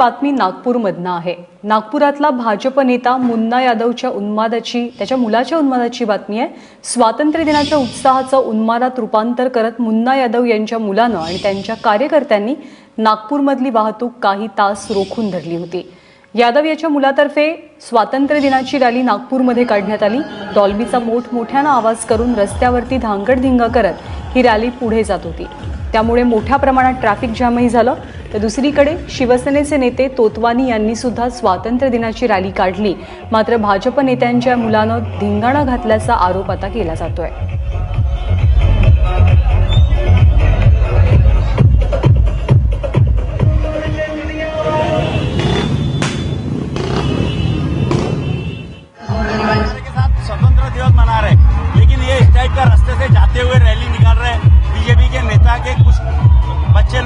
बातमी नागपूरमधनं आहे. नागपुरातला भाजप नेता मुन्ना यादवच्या उन्मादाची त्याच्या मुलाच्या उन्मादाची बातमी आहे. स्वातंत्र्य दिनाच्या उत्साहाचं उन्मादात रूपांतर करत मुन्ना यादव यांच्या मुलानं आणि त्यांच्या कार्यकर्त्यांनी नागपूरमधली वाहतूक काही तास रोखून धरली होती. यादव याच्या मुलातर्फे स्वातंत्र्य दिनाची रॅली नागपूरमध्ये काढण्यात आली. डॉल्बीचा मोठमोठ्यानं आवाज करून रस्त्यावरती धांगडधिंगा करत ही रॅली पुढे जात होती. त्यामुळे मोठ्या प्रमाणात ट्रॅफिक जामही झालं. तर दुसरीकडे शिवसेनेचे नेते तोतवानी यांनी सुद्धा स्वातंत्र्य दिनाची रॅली काढली. मात्र भाजप नेत्यांच्या मुलानं धिंगाणा घातल्याचा आरोप आता केला जातोय.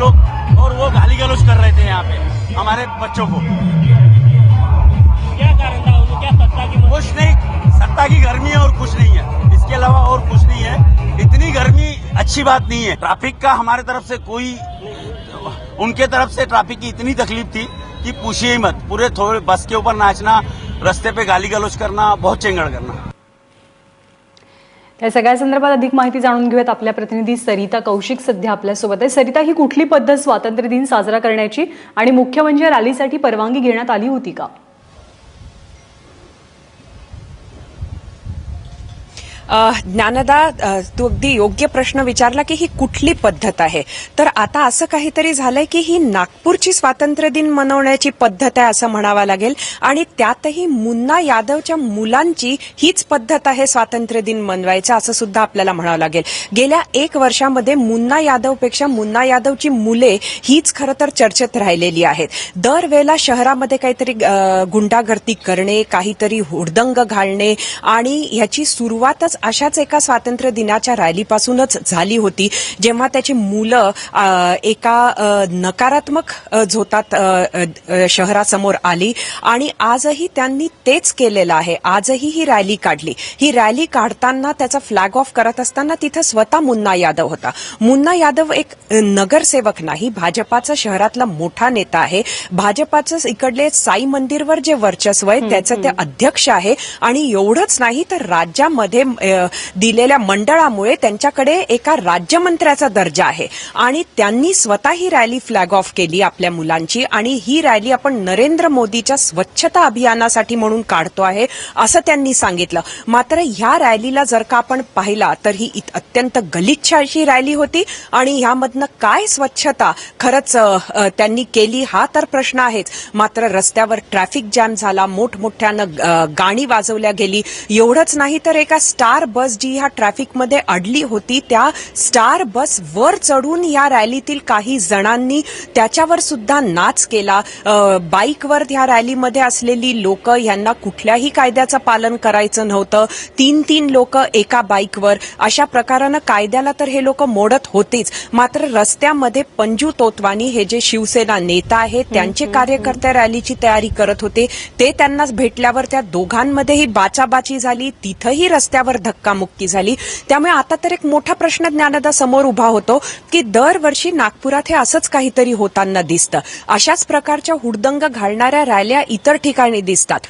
लोग और वो गाली गलोच कर रहे थे यहाँ पे हमारे बच्चों को। क्या कारण था उनको? क्या सत्ता की कुछ नहीं सत्ता की गर्मी है और कुछ नहीं है। इसके अलावा और कुछ नहीं है। इतनी गर्मी अच्छी बात नहीं है। ट्रैफ़िक का हमारे तरफ़ से कोई उनके तरफ़ से ट्रैफ़िक की इतनी तकलीफ़ थी कि पूछिए ही मत। पूरे थोड़े बस के ऊपर नाचना रास्ते पे गाली गलोच करना बहुत चेंगड़ करना। या सगळ्या संदर्भात अधिक माहिती जाणून घेऊयात आपल्या प्रतिनिधी सरिता कौशिक सध्या आपल्यासोबत आहे. सरिता ही कुठली पद्धत स्वातंत्र्य दिन साजरा करण्याची आणि मुख्य म्हणजे रॅलीसाठी परवानगी घेण्यात आली होती का? ज्ञानदा तू अगदी योग्य प्रश्न विचारला की ही कुठली पद्धत आहे? तर आता असं काहीतरी झालंय की ही नागपूरची स्वातंत्र्य दिन मनवण्याची पद्धत आहे असं म्हणावं लागेल. आणि त्यातही मुन्ना यादवच्या मुलांची हीच पद्धत आहे स्वातंत्र्य दिन मनवायचं असं सुद्धा आपल्याला म्हणावं लागेल. गेल्या एक वर्षामध्ये मुन्ना यादवपेक्षा मुन्ना यादवची मुले हीच खरं तर चर्चेत राहिलेली आहेत. दरवेळेला शहरामध्ये काहीतरी गुंडागर्दी करणे काहीतरी हुडदंग घालणे आणि ह्याची सुरुवातच अशाच एका स्वातंत्र्य दिनाच्या रॅलीपासूनच झाली होती जेव्हा त्याची मुलं एका नकारात्मक झोतात शहरासमोर आली आणि आजही त्यांनी तेच केलेलं आहे. आजही ही रॅली काढली. ही रॅली काढताना त्याचा फ्लॅग ऑफ करत असताना तिथं स्वतः मुन्ना यादव होता. मुन्ना यादव एक नगरसेवक नाही भाजपाचा शहरातला मोठा नेता आहे. भाजपाचं इकडले साई मंदिरवर जे वर्चस्व आहे त्याचं ते अध्यक्ष आहे आणि एवढंच नाही तर राज्यामध्ये दिलेल्या मंडळामुळे त्यांच्याकडे एका राज्यमंत्र्याचा दर्जा आहे. आणि त्यांनी स्वतः ही रॅली फ्लॅग ऑफ केली आपल्या मुलांची. आणि ही रॅली आपण नरेंद्र मोदीच्या स्वच्छता अभियानासाठी म्हणून काढतो आहे असं त्यांनी सांगितलं. मात्र ह्या रॅलीला जर का आपण पाहिला तर ही इत- अत्यंत गलिच्छ अशी रॅली होती. आणि ह्यामधनं काय स्वच्छता? खरंच त्यांनी केली हा तर प्रश्न आहेच. मात्र रस्त्यावर ट्रॅफिक जॅम झाला मोठमोठ्यानं गाणी वाजवल्या गेली. एवढंच नाही तर एका स्टार बस जी ह्या ट्रॅफिकमध्ये अडली होती त्या स्टार बस वर चढून या रॅलीतील काही जणांनी त्याच्यावर सुद्धा नाच केला. बाईकवर ह्या रॅलीमध्ये असलेली लोक यांना कुठल्याही कायद्याचं पालन करायचं नव्हतं. तीन तीन लोक एका बाईकवर. अशा प्रकारानं कायद्याला तर हे लोक मोडत होतेच. मात्र रस्त्यामध्ये पंजू तोतवानी हे जे शिवसेना नेता आहेत त्यांचे कार्यकर्ते रॅलीची तयारी करत होते. ते त्यांना भेटल्यावर त्या दोघांमध्येही बाचाबाची झाली. तिथंही रस्त्यावर धक्कामुक्की झाली. त्यामुळे आता तर एक मोठा प्रश्न ज्ञानदा समोर उभा होतो की दरवर्षी नागपुरात हे असंच काहीतरी होताना दिसतं. अशाच प्रकारच्या हुडदंग घालणाऱ्या रॅल्या इतर ठिकाणी दिसतात.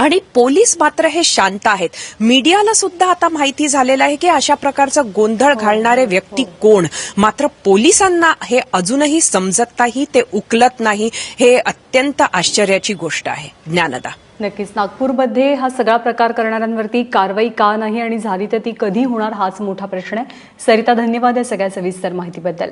आणि पोलीस मात्र हे शांत आहेत. मीडियाला सुद्धा आता माहिती झालेलं आहे की अशा प्रकारचा गोंधळ घालणारे व्यक्ती कोण? मात्र पोलिसांना हे अजूनही समजत नाही ते उकलत नाही हे अत्यंत आश्चर्याची गोष्ट आहे. ज्ञानदा. नक्कीच. नागपूरमध्ये हा सगळा प्रकार करणाऱ्यांवरती कारवाई का नाही आणि झाली तर ती कधी होणार हाच मोठा प्रश्न आहे. सरिता धन्यवाद या सगळ्या सविस्तर माहितीबद्दल.